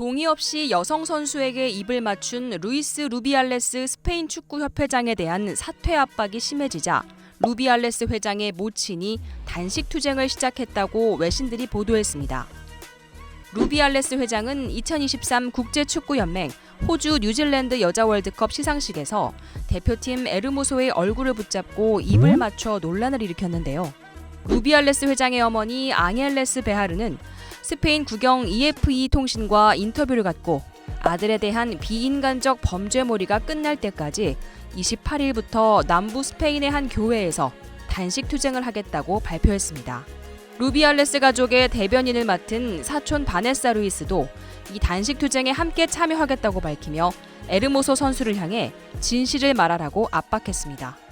동의 없이 여성 선수에게 입을 맞춘 루이스 루비알레스 스페인 축구 협회장에 대한 사퇴 압박이 심해지자 루비알레스 회장의 모친이 단식 투쟁을 시작했다고 외신들이 보도했습니다. 루비알레스 회장은 2023 국제축구연맹 호주 뉴질랜드 여자 월드컵 시상식에서 대표팀 에르모소의 얼굴을 붙잡고 입을 맞춰 논란을 일으켰는데요. 루비알레스 회장의 어머니 앙헬레스 베하르는 스페인 국영 EFE 통신과 인터뷰를 갖고 아들에 대한 비인간적 범죄몰이가 끝날 때까지 28일부터 남부 스페인의 한 교회에서 단식 투쟁을 하겠다고 발표했습니다. 루비알레스 가족의 대변인을 맡은 사촌 바네사 루이스도 이 단식 투쟁에 함께 참여하겠다고 밝히며 에르모소 선수를 향해 진실을 말하라고 압박했습니다.